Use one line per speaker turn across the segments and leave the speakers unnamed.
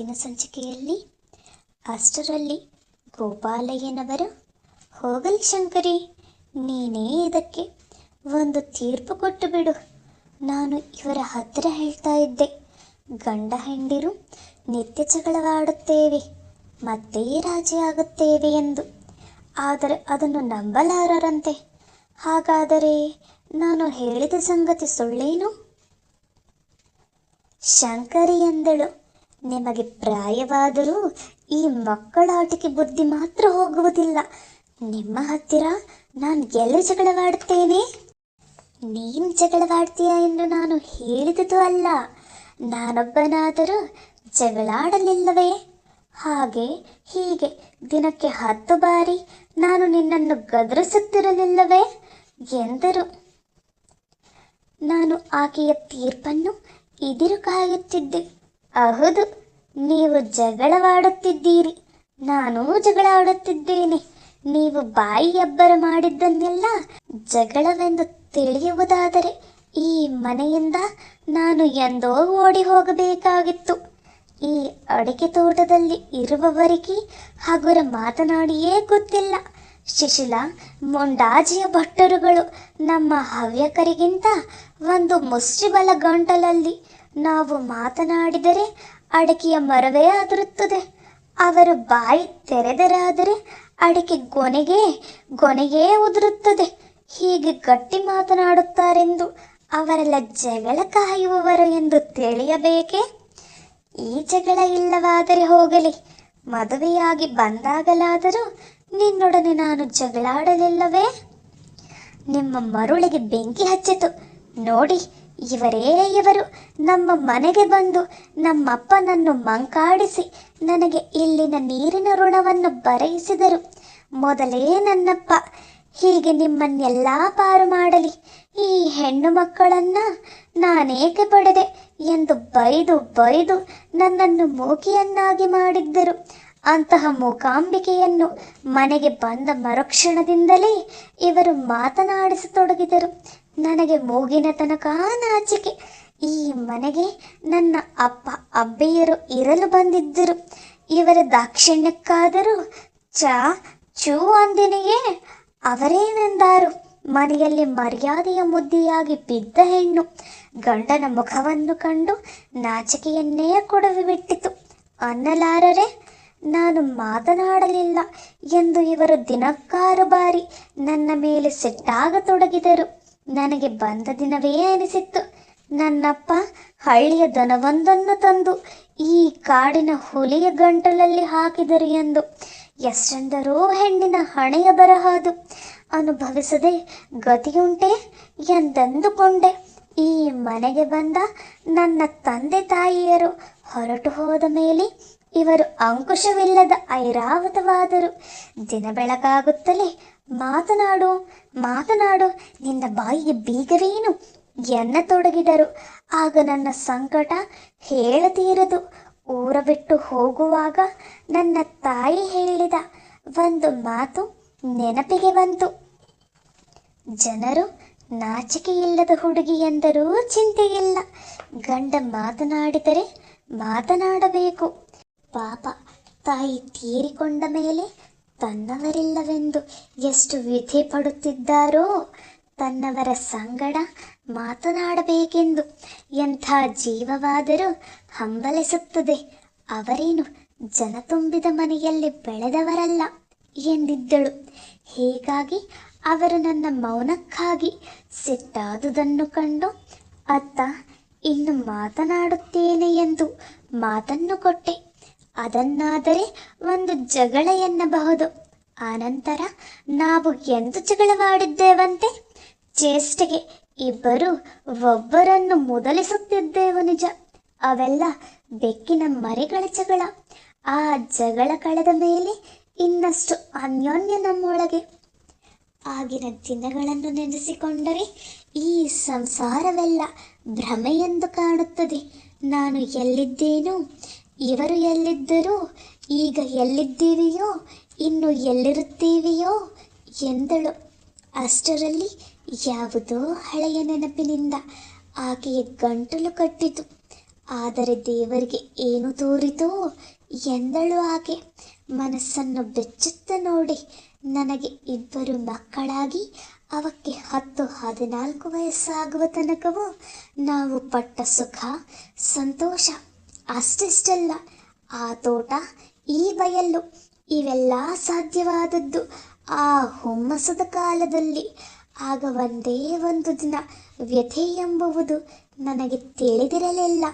ಹಿಂದಿನ ಸಂಚಿಕೆಯಲ್ಲಿ ಅಷ್ಟರಲ್ಲಿ ಗೋಪಾಲಯ್ಯನವರು, ಹೋಗಲಿ ಶಂಕರಿ, ನೀನೇ ಇದಕ್ಕೆ ಒಂದು ತೀರ್ಪು ಕೊಟ್ಟು ಬಿಡು. ನಾನು ಇವರ ಹತ್ತಿರ ಹೇಳ್ತಾ ಇದ್ದೆ. ಗಂಡ ಹೆಂಡಿರು ನಿತ್ಯ ಜಗಳವಾಡುತ್ತೇವೆ ಮತ್ತೆ ರಾಜಿಯಾಗುತ್ತೇವೆ ಎಂದು. ಆದರೆ ಅದನ್ನು ನಂಬಲಾರರಂತೆ. ಹಾಗಾದರೆ ನಾನು ಹೇಳಿದ ಸಂಗತಿ ಸುಳ್ಳೇನು? ಶಂಕರಿ ಎಂದಳು. ನಿಮಗೆ ಪ್ರಾಯವಾದರೂ ಈ ಮಕ್ಕಳಾಟಕ್ಕೆ ಬುದ್ಧಿ ಮಾತ್ರ ಹೋಗುವುದಿಲ್ಲ. ನಿಮ್ಮ ಹತ್ತಿರ ನಾನು ಎಲ್ಲ ಜಗಳವಾಡುತ್ತೇನೆ? ನೀನು ಜಗಳವಾಡ್ತೀಯ ಎಂದು ನಾನು ಹೇಳಿದುದು ಅಲ್ಲ. ನಾನೊಬ್ಬನಾದರೂ ಜಗಳಾಡಲಿಲ್ಲವೇ? ಹಾಗೆ, ಹೀಗೆ ದಿನಕ್ಕೆ ಹತ್ತು ಬಾರಿ ನಾನು ನಿನ್ನನ್ನು ಗದರಿಸುತ್ತಿರಲಿಲ್ಲವೇ? ಎಂದರು. ನಾನು ಆಕೆಯ ತೀರ್ಪನ್ನು ಇದಿರು ಕಾಯುತ್ತಿದ್ದೆ. ಹೌದು. ನೀವು ಜಗಳವಾಡುತ್ತಿದ್ದೀರಿ, ನಾನು ಜಗಳಾಡುತ್ತಿದ್ದೇನೆ. ನೀವು ಬಾಯಿ ಅಬ್ಬರ ಮಾಡಿದ್ದನ್ನೆಲ್ಲ ಜಗಳವೆಂದು ತಿಳಿಯುವುದಾದರೆ ಈ ಮನೆಯಿಂದ ನಾನು ಎಂದೋ ಓಡಿ ಹೋಗಬೇಕಾಗಿತ್ತು. ಈ ಅಡಿಕೆ ತೋಟದಲ್ಲಿ ಇರುವವರಿಗೆ ಹಗುರ ಮಾತನಾಡಿಯೇ ಗೊತ್ತಿಲ್ಲ. ಶಿಶಿಲಾ, ಮೊಂಡಾಜಿಯ ಭಟ್ಟರುಗಳು ನಮ್ಮ ಹವ್ಯಕರಿಗಿಂತ ಒಂದು ಮುಷ್ಟಿಬಲ ಗಂಟಲಲ್ಲಿ ನಾವು ಮಾತನಾಡಿದರೆ ಅಡಿಕೆಯ ಮರವೇ ಅದರುತ್ತದೆ ಅವರ ಬಾಯಿ ತೆರೆದರಾದರೆ ಅಡಿಕೆ ಗೊನೆಗೆ, ಗೊನೆಗೇ ಉದುರುತ್ತದೆ. ಹೀಗೆ ಗಟ್ಟಿ ಮಾತನಾಡುತ್ತಾರೆಂದು ಅವರೆಲ್ಲ ಜಗಳ ಕಾಯುವವರು ಎಂದು ತಿಳಿಯಬೇಕೆ? ಈ ಜಗಳ ಇಲ್ಲವಾದರೆ ಹೋಗಲಿ. ಮದುವೆಯಾಗಿ ಬಂದಾಗಲಾದರೂ ನಿನ್ನೊಡನೆ ನಾನು ಜಗಳಾಡಲಿಲ್ಲವೇ? ನಿಮ್ಮ ಮರುಳಿಗೆ ಬೆಂಕಿ ಹಚ್ಚಿತು. ನೋಡಿ ಇವರೇ ಇವರು? ನಮ್ಮ ಮನೆಗೆ ಬಂದು ನಮ್ಮಪ್ಪನನ್ನು ಮಂಕಾಡಿಸಿ ನನಗೆ ಇಲ್ಲಿನ ನೀರಿನ ಋಣವನ್ನು ಬರೆಯಿಸಿದರು. ಮೊದಲೇ ನನ್ನಪ್ಪ, ಹೀಗೆ ನಿಮ್ಮನ್ನೆಲ್ಲ ಪಾರು ಮಾಡಲಿ. ಈ ಹೆಣ್ಣು ಮಕ್ಕಳನ್ನ ನಾನೇಕೆ ಪಡೆದೆ ಎಂದು ಬೈದು ಬೈದು ನನ್ನನ್ನು ಮೂಕಿಯನ್ನಾಗಿ ಮಾಡಿದ್ದರು. ಅಂತಹ ಮೂಕಾಂಬಿಕೆಯನ್ನು ಮನೆಗೆ ಬಂದ ಮರುಕ್ಷಣದಿಂದಲೇ ಇವರು ಮಾತನಾಡಿಸತೊಡಗಿದರು. ನನಗೆ ಮೂಗಿನ ತನಕ ನಾಚಿಕೆ. ಈ ಮನೆಗೆ ನನ್ನ ಅಪ್ಪ, ಅಬ್ಬೆಯರು ಇರಲು ಬಂದಿದ್ದರು. ಇವರ ದಾಕ್ಷಿಣ್ಯಕ್ಕಾದರೂ ಚ, ಚೂ ಅಂದಿನಿಗೆ ಅವರೇನೆಂದಾರು? ಮನೆಯಲ್ಲಿ ಮರ್ಯಾದೆಯ ಮುದ್ದೆಯಾಗಿ ಬಿದ್ದ ಹೆಣ್ಣು. ಗಂಡನ ಮುಖವನ್ನು ಕಂಡು ನಾಚಿಕೆಯನ್ನೇ ಕೊಡವಿ ಬಿಟ್ಟಿತು. ಅನ್ನಲಾರರೆ, ನಾನು ಮಾತನಾಡಲಿಲ್ಲ ಎಂದು ಇವರು ದಿನಕ್ಕಾರು ಬಾರಿ ನನ್ನ ಮೇಲೆ ಸಿಟ್ಟಾಗತೊಡಗಿದರು ನನಗೆ ಬಂದ ದಿನವೇ ಅನಿಸಿತ್ತು. ನನ್ನಪ್ಪ ಹಳ್ಳಿಯ ದನವೊಂದನ್ನು ತಂದು ಈ ಕಾಡಿನ ಹುಲಿಯ ಗಂಟಲಲ್ಲಿ ಹಾಕಿದರು ಎಂದು. ಎಷ್ಟೆಂದರೂ ಹೆಣ್ಣಿನ ಹಣೆಯ ಬರಹದು ಅನುಭವಿಸದೆ ಗತಿಯುಂಟೆ ಎಂದೆಂದುಕೊಂಡೆ. ಈ ಮನೆಗೆ ಬಂದ ನನ್ನ ತಂದೆ ತಾಯಿಯರು ಹೊರಟು ಹೋದ ಮೇಲೆ ಇವರು ಅಂಕುಶವಿಲ್ಲದ ಐರಾವತವಾದರು. ದಿನ ಬೆಳಗಾಗುತ್ತಲೇ ಮಾತನಾಡು ಮಾತನಾಡು, ನಿನ್ನ ಬಾಯಿಗೆ ಬೀಗವೇನು ಎನ್ನತೊಡಗಿದರು ಆಗ ನನ್ನ ಸಂಕಟ ಹೇಳತೀರದು. ಊರ ಬಿಟ್ಟು ಹೋಗುವಾಗ ನನ್ನ ತಾಯಿ ಹೇಳಿದ ಒಂದು ಮಾತು ನೆನಪಿಗೆ ಬಂತು. ಜನರು ನಾಚಿಕೆಯಿಲ್ಲದ ಹುಡುಗಿ ಎಂದರೂ ಚಿಂತೆಯಿಲ್ಲ. ಗಂಡ ಮಾತನಾಡಿದರೆ ಮಾತನಾಡಬೇಕು. ಪಾಪ ತಾಯಿ ತೀರಿಕೊಂಡ ಮೇಲೆ ತನ್ನವರಿಲ್ಲವೆಂದು ಎಷ್ಟು ವ್ಯಥೆ ಪಡುತ್ತಿದ್ದಾರೋ ತನ್ನವರ ಸಂಗಡ ಮಾತನಾಡಬೇಕೆಂದು ಎಂಥ ಜೀವವಾದರೂ ಹಂಬಲಿಸುತ್ತದೆ. ಅವರೇನು ಜನ ತುಂಬಿದ ಮನೆಯಲ್ಲಿ ಬೆಳೆದವರಲ್ಲ ಎಂದಿದ್ದಳು. ಹೀಗಾಗಿ ಅವರು ನನ್ನ ಮೌನಕ್ಕಾಗಿ ಸಿಟ್ಟಾದುದನ್ನು ಕಂಡು, ಅತ್ತ, ಇನ್ನು ಮಾತನಾಡುತ್ತೇನೆ ಎಂದು ಮಾತನ್ನು ಕೊಟ್ಟೆ. ಅದನ್ನಾದರೆ ಒಂದು ಜಗಳ ಎನ್ನಬಹುದು. ಆನಂತರ ನಾವು ಎಂದು ಜಗಳವಾಡಿದ್ದೇವಂತೆ? ಚೇಷ್ಟೆಗೆ ಇಬ್ಬರು ಒಬ್ಬರನ್ನು ಮೊದಲಿಸುತ್ತಿದ್ದೆವು ನಿಜ. ಅವೆಲ್ಲ ಬೆಕ್ಕಿನ ಮರಿಗಳ ಜಗಳ. ಆ ಜಗಳ ಕಳೆದ ಮೇಲೆ ಇನ್ನಷ್ಟು ಅನ್ಯೋನ್ಯ ನಮ್ಮೊಳಗೆ. ಆಗಿನ ದಿನಗಳನ್ನು ನೆನೆಸಿಕೊಂಡರೆ ಈ ಸಂಸಾರವೆಲ್ಲ ಭ್ರಮೆಯೆಂದು ಕಾಣುತ್ತದೆ. ನಾನು ಎಲ್ಲಿದ್ದೇನೋ ಇವರು ಎಲ್ಲಿದ್ದರೂ? ಈಗ ಎಲ್ಲಿದ್ದೀವಿಯೋ? ಇನ್ನು ಎಲ್ಲಿರುತ್ತೀವಿಯೋ? ಎಂದಳು. ಅಷ್ಟರಲ್ಲಿ ಯಾವುದೋ ಹಳೆಯ ನೆನಪಿನಿಂದ ಆಕೆಯ ಗಂಟಲು ಕಟ್ಟಿತು. ಆದರೆ ದೇವರಿಗೆ ಏನು ತೋರಿತೋ ಎಂದಳು ಆಕೆ. ಮನಸ್ಸನ್ನು ಬೆಚ್ಚುತ್ತ ನೋಡಿ ನನಗೆ ಇಬ್ಬರು ಮಕ್ಕಳಾಗಿ ಅವಕ್ಕೆ ಹತ್ತು ಹದಿನಾಲ್ಕು ವಯಸ್ಸಾಗುವ ತನಕವೂ ನಾವು ಪಟ್ಟ ಸುಖ, ಸಂತೋಷ ಅಷ್ಟಿಷ್ಟಲ್ಲ. ಆ ತೋಟ ಈ ಬಯಲು ಇವೆಲ್ಲ ಸಾಧ್ಯವಾದದ್ದು. ಆ ಹುಮ್ಮಸದ ಕಾಲದಲ್ಲಿ ಆಗ ಒಂದೇ ಒಂದು ದಿನ ವ್ಯಥೆ ಎಂಬುವುದು ನನಗೆ ತಿಳಿದಿರಲಿಲ್ಲ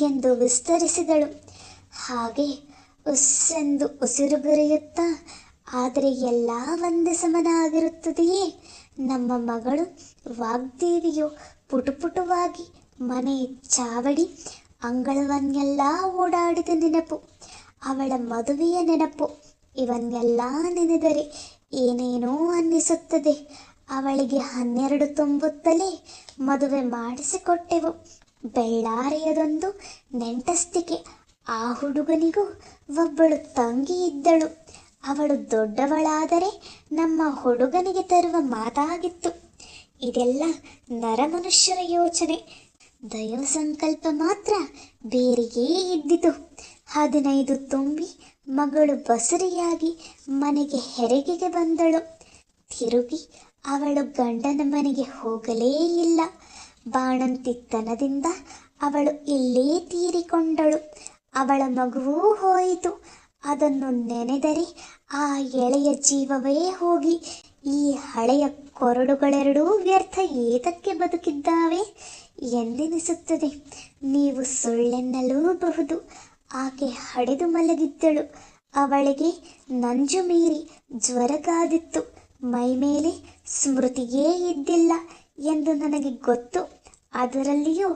ಎಂದು ವಿಸ್ತರಿಸಿದಳು. ಹಾಗೆ ಉಸ್ಸೆಂದು ಉಸಿರುಗರೆಯುತ್ತಾ ಆದರೆ ಎಲ್ಲ ಒಂದೇ ಸಮನಾಗಿರುತ್ತದೆಯೇ? ನಮ್ಮ ಮಗಳು ವಾಗ್ದೇವಿಯು ಪುಟುಪುಟುವಾಗಿ ಮನೆ ಚಾವಡಿ ಅಂಗಳವನ್ನೆಲ್ಲ ಓಡಾಡಿದ ನೆನಪು, ಅವಳ ಮದುವೆಯ ನೆನಪು, ಇವನ್ನೆಲ್ಲ ನೆನೆದರೆ ಏನೇನೋ ಅನ್ನಿಸುತ್ತದೆ. ಅವಳಿಗೆ ಹನ್ನೆರಡು ತುಂಬುತ್ತಲೇ ಮದುವೆ ಮಾಡಿಸಿಕೊಟ್ಟೆವು. ಬೆಳ್ಳಾರಿಯದೊಂದು ನೆಂಟಸ್ತಿಕೆ, ಆ ಹುಡುಗನಿಗೂ ಒಬ್ಬಳು ತಂಗಿ ಇದ್ದಳು. ಅವಳು ದೊಡ್ಡವಳಾದರೆ ನಮ್ಮ ಹುಡುಗನಿಗೆ ತರುವ ಮಾತಾಗಿತ್ತು. ಇದೆಲ್ಲ ನರಮನುಷ್ಯರ ಯೋಚನೆ. ದೈವ ಸಂಕಲ್ಪ ಮಾತ್ರ ಬೇರೆಯೇ ಇದ್ದಿತು. ಹದಿನೈದು ತುಂಬಿ ಮಗಳು ಬಸರಿಯಾಗಿ ಮನೆಗೆ ಹೆರಿಗೆಗೆ ಬಂದಳು. ತಿರುಗಿ ಅವಳು ಗಂಡನ ಮನೆಗೆ ಹೋಗಲೇ ಇಲ್ಲ. ಬಾಣಂತಿತ್ತನದಿಂದ ಅವಳು ಇಲ್ಲೇ ತೀರಿಕೊಂಡಳು. ಅವಳ ಮಗುವೂ ಹೋಯಿತು. ಅದನ್ನು ನೆನೆದರೆ ಆ ಎಳೆಯ ಜೀವವೇ ಹೋಗಿ. ಈ ಹಳೆಯ ಕೊರಡುಗಳೆರಡೂ ವ್ಯರ್ಥ ಏತಕ್ಕೆ ಬದುಕಿದ್ದಾವೆ? ಎಂದೆನಿಸುತ್ತದೆ. ನೀವು ಸುಳ್ಳೆನ್ನಲೂಬಹುದು. ಆಕೆ ಹಡೆದು ಮಲಗಿದ್ದಳು. ಅವಳಿಗೆ ನಂಜು ಮೀರಿ ಜ್ವರಗಾದಿತ್ತು ಮೈಮೇಲೆ ಸ್ಮೃತಿಯೇ ಇದ್ದಿಲ್ಲ ಎಂದು ನನಗೆ ಗೊತ್ತು. ಅದರಲ್ಲಿಯೂ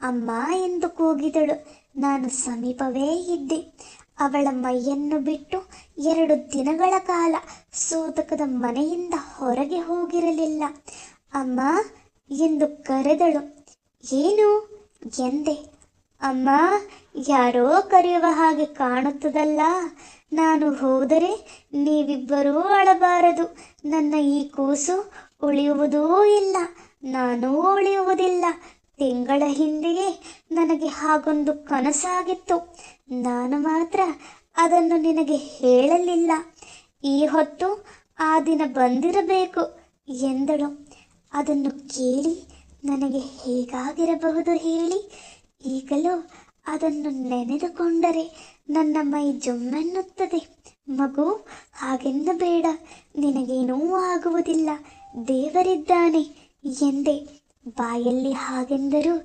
ಅಮ್ಮ ಎಂದು ಕೂಗಿದಳು. ನಾನು ಸಮೀಪವೇ ಇದ್ದೆ. ಅವಳ ಮೈಯನ್ನು ಬಿಟ್ಟು ಎರಡು ದಿನಗಳ ಕಾಲ ಸೂತಕದ ಮನೆಯಿಂದ ಹೊರಗೆ ಹೋಗಿರಲಿಲ್ಲ. ಅಮ್ಮ ಎಂದು ಕರೆದಳು. ಏನು? ಎಂದೆ? ಅಮ್ಮ, ಯಾರೋ ಕರೆಯುವ ಹಾಗೆ ಕಾಣುತ್ತದಲ್ಲ. ನಾನು ಹೋದರೆ ನೀವಿಬ್ಬರೂ ಅಳಬಾರದು. ನನ್ನ ಈ ಕೂಸು ಉಳಿಯುವುದೂ ಇಲ್ಲ. ನಾನೂ ಉಳಿಯುವುದಿಲ್ಲ. ತಿಂಗಳ ಹಿಂದೆಯೇ ನನಗೆ ಹಾಗೊಂದು ಕನಸಾಗಿತ್ತು. ನಾನು ಮಾತ್ರ ಅದನ್ನು ನಿನಗೆ ಹೇಳಲಿಲ್ಲ. ಈ ಹೊತ್ತು ಆ ದಿನ ಬಂದಿರಬೇಕು ಎಂದಳು. ಅದನ್ನು ಕೇಳಿ ನನಗೆ ಹೇಗಾಗಿರಬಹುದು ಹೇಳಿ? ಈಗಲೂ ಅದನ್ನು ನೆನೆದುಕೊಂಡರೆ ನನ್ನ ಮೈ ಜುಮ್ಮೆನ್ನುತ್ತದೆ. ಮಗು ಹಾಗೆನ್ನಬೇಡ ನಿನಗೇನೂ ಆಗುವುದಿಲ್ಲ. ದೇವರಿದ್ದಾನೆ ಎಂದೆ. ಬಾಯಲ್ಲಿ ಹಾಗೆಂದರೂ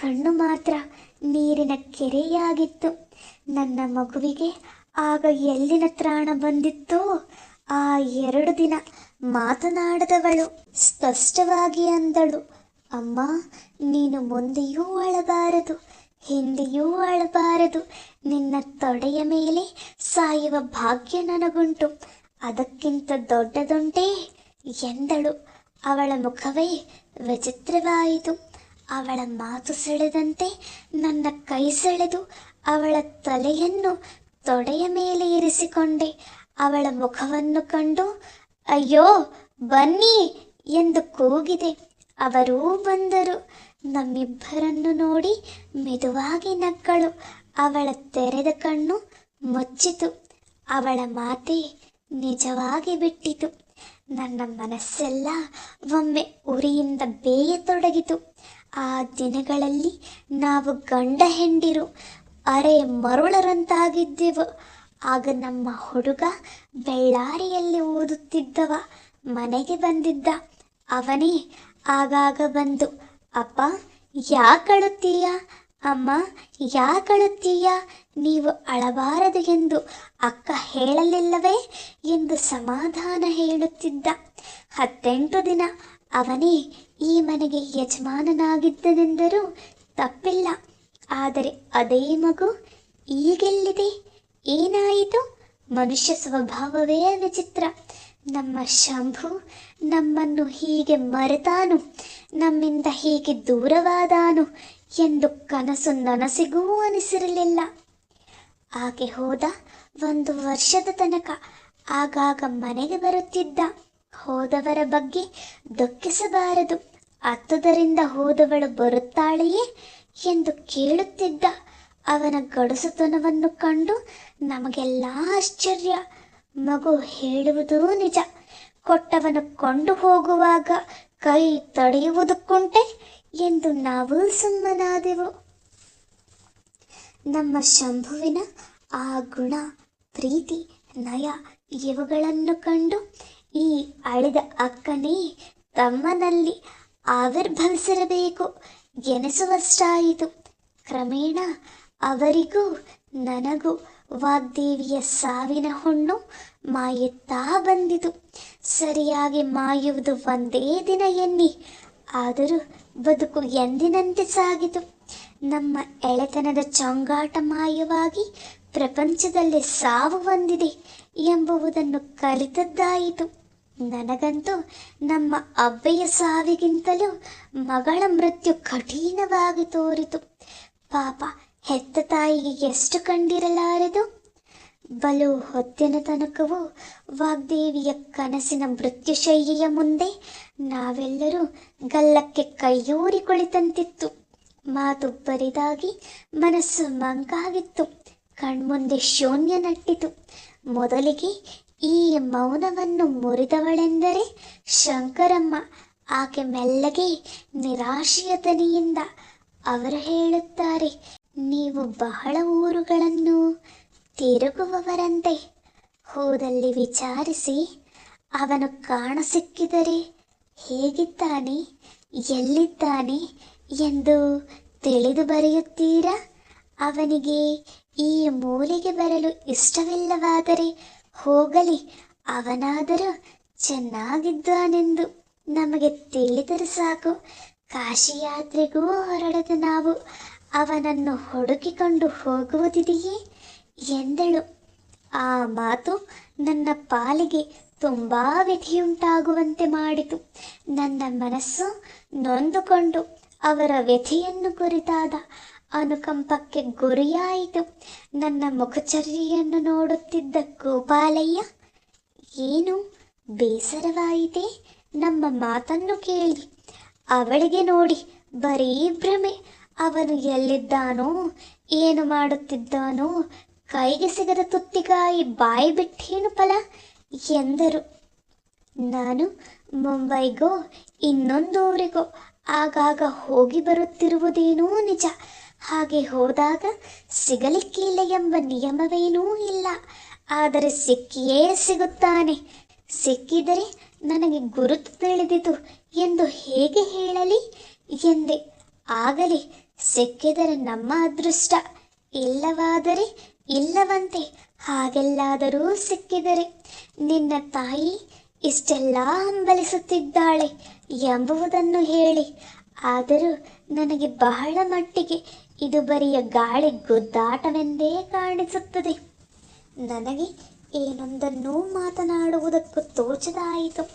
ಕಣ್ಣು ಮಾತ್ರ ನೀರಿನ ಕೆರೆಯಾಗಿತ್ತು. ನನ್ನ ಮಗುವಿಗೆ ಆಗ ಎಲ್ಲಿನ ತ್ರಾಣ ಬಂದಿತ್ತೋ? ಆ ಎರಡು ದಿನ ಮಾತನಾಡದವಳು. ಸ್ಪಷ್ಟವಾಗಿ ಅಂದಳು. ಅಮ್ಮ, ನೀನು ಮುಂದೆಯೂ ಅಳಬಾರದು, ಹಿಂದೆಯೂ ಅಳಬಾರದು. ನಿನ್ನ ತೊಡೆಯ ಮೇಲೆ ಸಾಯುವ ಭಾಗ್ಯ ನನಗುಂಟು. ಅದಕ್ಕಿಂತ ದೊಡ್ಡದುಂಟೇ ಎಂದಳು. ಅವಳ ಮುಖವೇ ವಿಚಿತ್ರವಾಯಿತು. ಅವಳ ಮಾತು ಸೆಳೆದಂತೆ ನನ್ನ ಕೈ ಸೆಳೆದು ಅವಳ ತಲೆಯನ್ನು ತೊಡೆಯ ಮೇಲೆ ಇರಿಸಿಕೊಂಡೆ. ಅವಳ ಮುಖವನ್ನು ಕಂಡು, ಅಯ್ಯೋ, ಬನ್ನಿ ಎಂದು ಕೂಗಿದೆ. ಅವರೂ ಬಂದರು. ನಮ್ಮಿಬ್ಬರನ್ನು ನೋಡಿ ಮೆದುವಾಗಿ ನಕ್ಕಳು. ಅವಳ ತೆರೆದ ಕಣ್ಣು ಮುಚ್ಚಿತು. ಅವಳ ಮಾತೆ ನಿಜವಾಗಿ ಬಿಟ್ಟಿತು. ನನ್ನ ಮನಸ್ಸೆಲ್ಲ ಒಮ್ಮೆ ಉರಿಯಿಂದ ಬೇಯತೊಡಗಿತು. ಆ ದಿನಗಳಲ್ಲಿ ನಾವು ಗಂಡ ಹೆಂಡಿರು, ಅರೆ ಮರುಳರಂತಾಗಿದ್ದೆವು. ಆಗ ನಮ್ಮ ಹುಡುಗ ಬೆಳ್ಳಾರಿಯಲ್ಲಿ ಓದುತ್ತಿದ್ದವ, ಮನೆಗೆ ಬಂದಿದ್ದ. ಅವನೇ ಆಗಾಗ ಬಂದು, ಅಪ್ಪ ಯಾಕಳುತ್ತೀಯ ಅಮ್ಮ ಯಾಕಳುತ್ತೀಯ ನೀವು ಅಳಬಾರದು ಎಂದು ಅಕ್ಕ ಹೇಳಲಿಲ್ಲವೇ? ಎಂದು ಸಮಾಧಾನ ಹೇಳುತ್ತಿದ್ದ. ಹತ್ತೆಂಟು ದಿನ ಅವನೇ ಈ ಮನೆಗೆ ಯಜಮಾನನಾಗಿದ್ದನೆಂದರೂ ತಪ್ಪಿಲ್ಲ. ಆದರೆ ಅದೇ ಮಗು ಈಗೆಲ್ಲಿದೆ? ಏನಾಯಿತು? ಮನುಷ್ಯ ಸ್ವಭಾವವೇ ವಿಚಿತ್ರ. ನಮ್ಮ ಶಂಭು ನಮ್ಮನ್ನು ಹೀಗೆ ಮರೆತಾನು, ನಮ್ಮಿಂದ ಹೀಗೆ ದೂರವಾದಾನು ಎಂದು ಕನಸು ನನಸಿಗೂ ಅನಿಸಿರಲಿಲ್ಲ. ಆಕೆ ಹೋದ ಒಂದು ವರ್ಷದ ತನಕ ಆಗಾಗ ಮನೆಗೆ ಬರುತ್ತಿದ್ದ ಹೋದವರ ಬಗ್ಗೆ ದುಃಖಿಸಬಾರದು. ಹತ್ತದರಿಂದ ಹೋದವಳು ಬರುತ್ತಾಳೆಯೇ ಎಂದು ಕೇಳುತ್ತಿದ್ದ ಅವನ ಗಡಸುತನವನ್ನು ಕಂಡು ನಮಗೆಲ್ಲ ಆಶ್ಚರ್ಯ. ಮಗು ಹೇಳುವುದೂ ನಿಜ. ಕೊಟ್ಟವನು ಕೊಂಡು ಹೋಗುವಾಗ ಕೈ ತಡೆಯುವುದಕ್ಕುಂಟೆ ಎಂದು ನಾವು ಸುಮ್ಮನಾದೆವು. ನಮ್ಮ ಶಂಭುವಿನ ಆ ಗುಣ, ಪ್ರೀತಿ, ನಯ ಇವುಗಳನ್ನು ಕಂಡು ಈ ಅಳಿದ ಅಕ್ಕನೇ ತಮ್ಮನಲ್ಲಿ ಆವಿರ್ಭವಿಸಿರಬೇಕು ಎನಿಸುವಷ್ಟಾಯಿತು. ಕ್ರಮೇಣ ಅವರಿಗೂ ನನಗೂ ವಾಗ್ದೇವಿಯ ಸಾವಿನ ಹುಣ್ಣು ಮಾಯುತ್ತಾ ಬಂದಿತು. ಸರಿಯಾಗಿ ಮಾಯುವುದು ಒಂದೇ ದಿನ ಎನ್ನಿ. ಆದರೂ ಬದುಕು ಎಂದಿನಂತೆ ಸಾಗಿತು. ನಮ್ಮ ಎಳೆತನದ ಚೊಂಗಾಟ ಮಾಯವಾಗಿ ಪ್ರಪಂಚದಲ್ಲಿ ಸಾವು ಬಂದಿದೆ ಎಂಬುವುದನ್ನು ಕಲಿತದ್ದಾಯಿತು. ನನಗಂತೂ ನಮ್ಮ ಅವ್ವೆಯ ಸಾವಿಗಿಂತಲೂ ಮಗಳ ಮೃತ್ಯು ಕಠಿಣವಾಗಿ ತೋರಿತು. ಪಾಪ ಹೆತ್ತ ತಾಯಿಗೆ ಎಷ್ಟು ಕಂಡಿರಲಾರದು? ಬಲು ಹೊತ್ತಿನ ತನಕವೂ ವಾಗ್ದೇವಿಯ ಕನಸಿನ ಮೃತ್ಯುಶಯ್ಯೆಯ ಮುಂದೆ ನಾವೆಲ್ಲರೂ ಗಲ್ಲಕ್ಕೆ ಕೈಯೂರಿ ಕುಳಿತಂತಿತ್ತು. ಮಾತು ಬರಿದಾಗಿ ಮನಸ್ಸು ಮಂಕಾಗಿತ್ತು. ಕಣ್ಮುಂದೆ ಶೂನ್ಯ ನಟ್ಟಿತು. ಮೊದಲಿಗೆ ಈ ಮೌನವನ್ನು ಮುರಿದವಳೆಂದರೆ ಶಂಕರಮ್ಮ, ಆಕೆ ಮೆಲ್ಲಗೆ ನಿರಾಶೆಯ ದನಿಯಿಂದ ಅವರು ಹೇಳುತ್ತಾರೆ, ನೀವು ಬಹಳ ಊರುಗಳನ್ನು ತಿರುಗುವವರಂತೆ. ಹೋದಲ್ಲಿ ವಿಚಾರಿಸಿ, ಅವನು ಕಾಣ ಸಿಕ್ಕಿದರೆ ಹೇಗಿದ್ದಾನೆ, ಎಲ್ಲಿದ್ದಾನೆ ಎಂದು ತಿಳಿದು ಬರೆಯುತ್ತೀರಾ? ಅವನಿಗೆ ಈ ಮೂಲೆಗೆ ಬರಲು ಇಷ್ಟವಿಲ್ಲವಾದರೆ ಹೋಗಲಿ, ಅವನಾದರೂ ಚೆನ್ನಾಗಿದ್ದಾನೆಂದು ನಮಗೆ ತಿಳಿದರೆ ಸಾಕು. ಕಾಶಿಯಾತ್ರೆಗೂ ಹೊರಡದ ನಾವು ಅವನನ್ನು ಹುಡುಕಿಕೊಂಡು ಹೋಗುವುದಿದೆಯೇ? ಎಂದಳು. ಆ ಮಾತು ನನ್ನ ಪಾಲಿಗೆ ತುಂಬಾ ವ್ಯಥೆಯುಂಟಾಗುವಂತೆ ಮಾಡಿತು. ನನ್ನ ಮನಸ್ಸು ನೊಂದುಕೊಂಡು ಅವರ ವ್ಯಥೆಯನ್ನು ಕುರಿತಾದ ಅನುಕಂಪಕ್ಕೆ ಗುರಿಯಾಯಿತು. ನನ್ನ ಮುಖಚರ್ಯೆಯನ್ನು ನೋಡುತ್ತಿದ್ದ ಗೋಪಾಲಯ್ಯ, ಏನು ಬೇಸರವಾಯಿತೆ ನಮ್ಮ ಮಾತನ್ನು ಕೇಳಿ. ಅವಳಿಗೆ ನೋಡಿ ಬರೀ ಭ್ರಮೆ. ಅವನು ಎಲ್ಲಿದ್ದಾನೋ, ಏನು ಮಾಡುತ್ತಿದ್ದಾನೋ ಕೈಗೆ ಸಿಗದ ತುತ್ತಿಗಾಯಿ ಬಾಯಿ ಬಿಟ್ಟೇನು ಫಲ? ಎಂದರು. ನಾನು ಮುಂಬೈಗೋ ಇನ್ನೊಂದು ಊರಿಗೋ ಆಗಾಗ ಹೋಗಿ ಬರುತ್ತಿರುವುದೇನೂ ನಿಜ. ಹಾಗೆ ಹೋದಾಗ ಸಿಗಲಿಕ್ಕಿಲ್ಲ ಎಂಬ ನಿಯಮವೇನೂ ಇಲ್ಲ. ಆದರೆ ಸಿಕ್ಕಿಯೇ ಸಿಗುತ್ತಾನೆ. ಸಿಕ್ಕಿದರೆ ನನಗೆ ಗುರುತು ತಿಳಿದಿತು ಎಂದು ಹೇಗೆ ಹೇಳಲಿ? ಎಂದೆ. ಆಗಲಿ, ಸಿಕ್ಕಿದರೆ ನಮ್ಮ ಅದೃಷ್ಟ. ಇಲ್ಲವಾದರೆ ಇಲ್ಲವಂತೆ ಹಾಗೆಲ್ಲಾದರೂ ಸಿಕ್ಕಿದರೆ ನಿನ್ನ ತಾಯಿ ಇಷ್ಟೆಲ್ಲ ಹಂಬಲಿಸುತ್ತಿದ್ದಾಳೆ ಎಂಬುವುದನ್ನು ಹೇಳಿ. ಆದರೂ ನನಗೆ ಬಹಳ ಮಟ್ಟಿಗೆ ಇದು ಬರಿಯ ಗಾಳಿ ಗುದ್ದಾಟವೆಂದೇ ಕಾಣಿಸುತ್ತದೆ. ನನಗೆ ಏನೊಂದನ್ನೂ ಮಾತನಾಡುವುದಕ್ಕೂ ತೋಚದಾಯಿತು.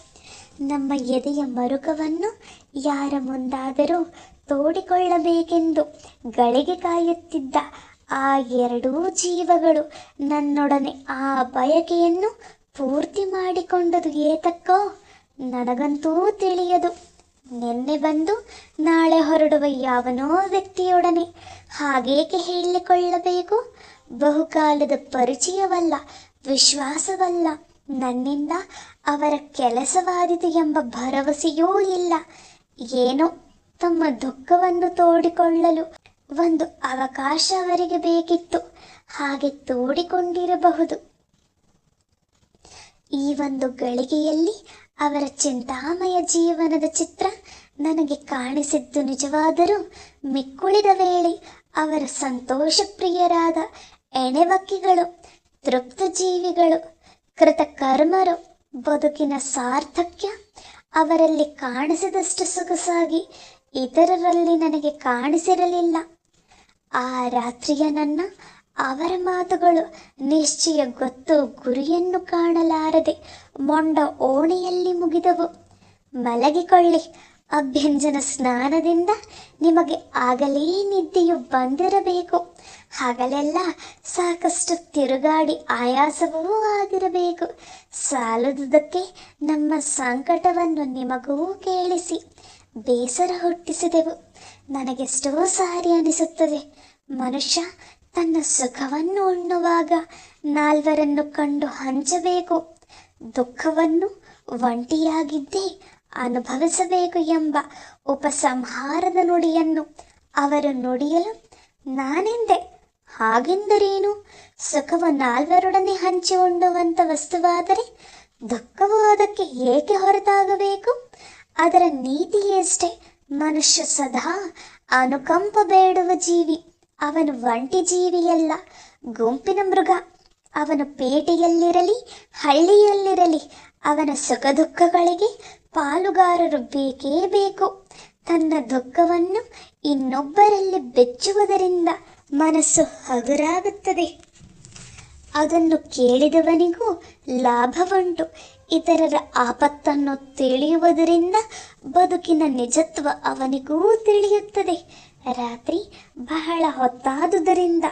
ನಮ್ಮ ಎದೆಯ ಮರುಕವನ್ನು ಯಾರ ಮುಂದಾದರೂ ತೋಡಿಕೊಳ್ಳಬೇಕೆಂದು ಗಳಿಗೆ ಕಾಯುತ್ತಿದ್ದ ಆ ಎರಡೂ ಜೀವಗಳು ನನ್ನೊಡನೆ ಆ ಬಯಕೆಯನ್ನು ಪೂರ್ತಿ ಮಾಡಿಕೊಂಡದು ಏತಕ್ಕೋ ನನಗಂತೂ ತಿಳಿಯದು. ನಿನ್ನೆ ಬಂದು ನಾಳೆ ಹೊರಡುವ ಯಾವನೋ ವ್ಯಕ್ತಿಯೊಡನೆ ಹಾಗೇಕೆ ಹೇಳಿಕೊಳ್ಳಬೇಕು? ಬಹುಕಾಲದ ಪರಿಚಯವಲ್ಲ, ವಿಶ್ವಾಸವಲ್ಲ, ನನ್ನಿಂದ ಅವರ ಕೆಲಸವಾದಿತು ಎಂಬ ಭರವಸೆಯೂ ಇಲ್ಲ. ಏನೋ ತಮ್ಮ ದುಃಖವನ್ನು ತೋಡಿಕೊಳ್ಳಲು ಒಂದು ಅವಕಾಶ ಅವರಿಗೆ ಬೇಕಿತ್ತು. ಹಾಗೆ ತೋಡಿಕೊಂಡಿರಬಹುದು. ಈ ಒಂದು ಗಳಿಗೆಯಲ್ಲಿ ಅವರ ಚಿಂತಾಮಯ ಜೀವನದ ಚಿತ್ರ ನನಗೆ ಕಾಣಿಸಿದ್ದು ನಿಜವಾದರೂ ಮಿಕ್ಕುಳಿದ ವೇಳೆ ಅವರ ಸಂತೋಷಪ್ರಿಯರಾದ ಎಣೆವಕ್ಕಿಗಳು ತೃಪ್ತ ಜೀವಿಗಳು ಕೃತಕರ್ಮರು, ಬದುಕಿನ ಸಾರ್ಥಕ್ಯ ಅವರಲ್ಲಿ ಕಾಣಿಸಿದಷ್ಟು ಸೊಗಸಾಗಿ ಇತರರಲ್ಲಿ ನನಗೆ ಕಾಣಿಸಿರಲಿಲ್ಲ. ಆ ರಾತ್ರಿಯ ನನ್ನ ಅವರ ಮಾತುಗಳು ನಿಶ್ಚಯ ಗೊತ್ತು ಗುರಿಯನ್ನು ಕಾಣಲಾರದೆ ಮೊಂಡ ಓಣೆಯಲ್ಲಿ ಮುಗಿದವು. ಮಲಗಿಕೊಳ್ಳಿ, ಅಭ್ಯಂಜನ ಸ್ನಾನದಿಂದ ನಿಮಗೆ ಆಗಲೇ ನಿದ್ದೆಯು ಬಂದಿರಬೇಕು. ಹಗಲೆಲ್ಲ ಸಾಕಷ್ಟು ತಿರುಗಾಡಿ ಆಯಾಸವೂ ಆಗಿರಬೇಕು. ಸಾಲದುದಕ್ಕೆ ನಮ್ಮ ಸಂಕಟವನ್ನು ನಿಮಗೂ ಕೇಳಿಸಿ, ಬೇಸರ ಹುಟ್ಟಿಸಿದೆವು. ನನಗೆಷ್ಟೋ ಸಾರಿ ಅನಿಸುತ್ತದೆ. ಮನುಷ್ಯ ತನ್ನ ಸುಖವನ್ನು ಉಣ್ಣುವಾಗ ನಾಲ್ವರನ್ನು ಕಂಡು ಹಂಚಬೇಕು. ದುಃಖವನ್ನು ಒಂಟಿಯಾಗಿದ್ದೇ ಅನುಭವಿಸಬೇಕು ಎಂಬ ಉಪಸಂಹಾರದ ನುಡಿಯನ್ನು ಅವರು ನುಡಿಯಲು ನಾನೆಂದೆ? ಹಾಗೆಂದರೇನು? ಸುಖವು ನಾಲ್ವರೊಡನೆ ಹಂಚಿ ಉಣ್ಣುವಂಥ ವಸ್ತುವಾದರೆ ದುಃಖವು ಅದಕ್ಕೆ ಏಕೆ ಹೊರತಾಗಬೇಕು? ಅದರ ನೀತಿಯಷ್ಟೇ ಮನುಷ್ಯ ಸದಾ ಅನುಕಂಪ ಬೇಡುವ ಜೀವಿ. ಅವನು ಒಂಟಿ ಜೀವಿಯಲ್ಲ ಗುಂಪಿನ ಮೃಗ. ಅವನು ಪೇಟೆಯಲ್ಲಿರಲಿ, ಹಳ್ಳಿಯಲ್ಲಿರಲಿ, ಅವನ ಸುಖ ದುಃಖಗಳಿಗೆ ಪಾಲುಗಾರರು ಬೇಕೇ ಬೇಕು. ತನ್ನ ದುಃಖವನ್ನು ಇನ್ನೊಬ್ಬರಲ್ಲಿ ಬೆಚ್ಚುವುದರಿಂದ ಮನಸ್ಸು ಹಗುರಾಗುತ್ತದೆ. ಅದನ್ನು ಕೇಳಿದವನಿಗೂ ಲಾಭವುಂಟು. ಇತರರ ಆಪತ್ತನ್ನು ತಿಳಿಯುವುದರಿಂದ ಬದುಕಿನ ನಿಜತ್ವ ಅವನಿಗೂ ತಿಳಿಯುತ್ತದೆ. ರಾತ್ರಿ ಬಹಳ ಹೊತ್ತಾದುದರಿಂದ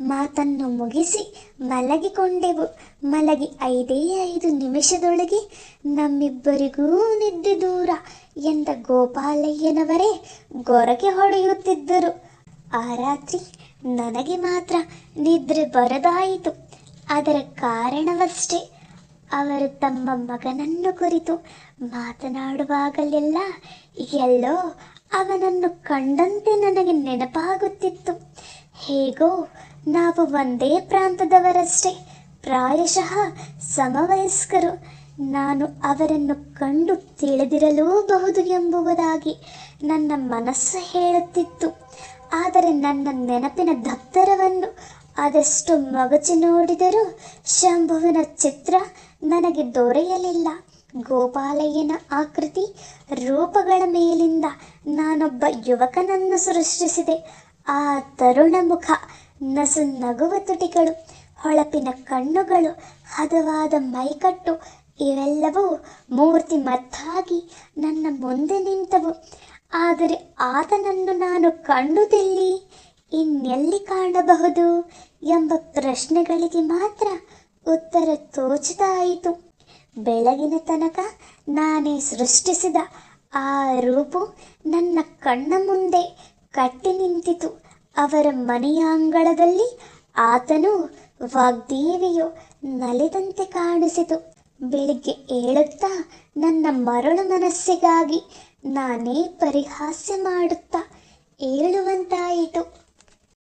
ಮಾತನ್ನು ಮುಗಿಸಿ ಮಲಗಿಕೊಂಡೆವು. ಮಲಗಿ ಐದೇ ಐದು ನಿಮಿಷದೊಳಗೆ ನಮ್ಮಿಬ್ಬರಿಗೂ ನಿದ್ದೆ ದೂರ ಎಂದ ಗೋಪಾಲಯ್ಯನವರೇ ಗೊರಕೆ ಹೊಡೆಯುತ್ತಿದ್ದರು. ಆ ರಾತ್ರಿ ನನಗೆ ಮಾತ್ರ ನಿದ್ರೆ ಬರದಾಯಿತು. ಅದರ ಕಾರಣವಷ್ಟೇ ಅವರು ತಮ್ಮ ಮಗನನ್ನು ಕುರಿತು ಮಾತನಾಡುವಾಗಲೆಲ್ಲ ಎಲ್ಲೋ ಅವನನ್ನು ಕಂಡಂತೆ ನನಗೆ ನೆನಪಾಗುತ್ತಿತ್ತು. ಹೇಗೋ, ನಾವು ಒಂದೇ ಪ್ರಾಂತದವರಷ್ಟೇ. ಪ್ರಾಯಶಃ ಸಮವಯಸ್ಕರು. ನಾನು ಅವರನ್ನು ಕಂಡು ತಿಳಿದಿರಲೂಬಹುದು ಎಂಬುವುದಾಗಿ ನನ್ನ ಮನಸ್ಸು ಹೇಳುತ್ತಿತ್ತು. ಆದರೆ ನನ್ನ ನೆನಪಿನ ದಪ್ತರವನ್ನು ಅದೆಷ್ಟು ಮಗಚಿ ನೋಡಿದರೂ ಶಂಭುವಿನ ಚಿತ್ರ ನನಗೆ ದೊರೆಯಲಿಲ್ಲ. ಗೋಪಾಲಯ್ಯನ ಆಕೃತಿ ರೂಪಗಳ ಮೇಲಿಂದ ನಾನೊಬ್ಬ ಯುವಕನನ್ನು ಸೃಷ್ಟಿಸಿದೆ. ಆ ತರುಣ ಮುಖ ನಸು ನಗುವ ತುಟಿಗಳು, ಹೊಳಪಿನ ಕಣ್ಣುಗಳು, ಹದವಾದ ಮೈಕಟ್ಟು, ಇವೆಲ್ಲವೂ ಮೂರ್ತಿ ಮತ್ತಾಗಿ ನನ್ನ ಮುಂದೆ ನಿಂತವು. ಆದರೆ ಆತನನ್ನು ನಾನು ಕಂಡುದಿಲ್ಲಿ? ಇನ್ನೆಲ್ಲಿ ಕಾಣಬಹುದು ಎಂಬ ಪ್ರಶ್ನೆಗಳಿಗೆ ಮಾತ್ರ ಉತ್ತರ ತೋಚದಾಯಿತು ಬೆಳಗಿನ ತನಕ ನಾನೇ ಸೃಷ್ಟಿಸಿದ ಆ ರೂಪು ನನ್ನ ಕಣ್ಣ ಮುಂದೆ ಕಟ್ಟಿ ನಿಂತಿತು. ಅವರ ಮನೆಯ ಅಂಗಳದಲ್ಲಿ ಆತನು ವಾಗ್ದೇವಿಯು ನಲಿದಂತೆ ಕಾಣಿಸಿತು. ಬೆಳಿಗ್ಗೆ ಏಳುತ್ತಾ ನನ್ನ ಮರಳು ಮನಸ್ಸಿಗಾಗಿ ನಾನೇ ಪರಿಹಾಸ್ಯ ಮಾಡುತ್ತಾ ಏಳುವಂತಾಯಿತು.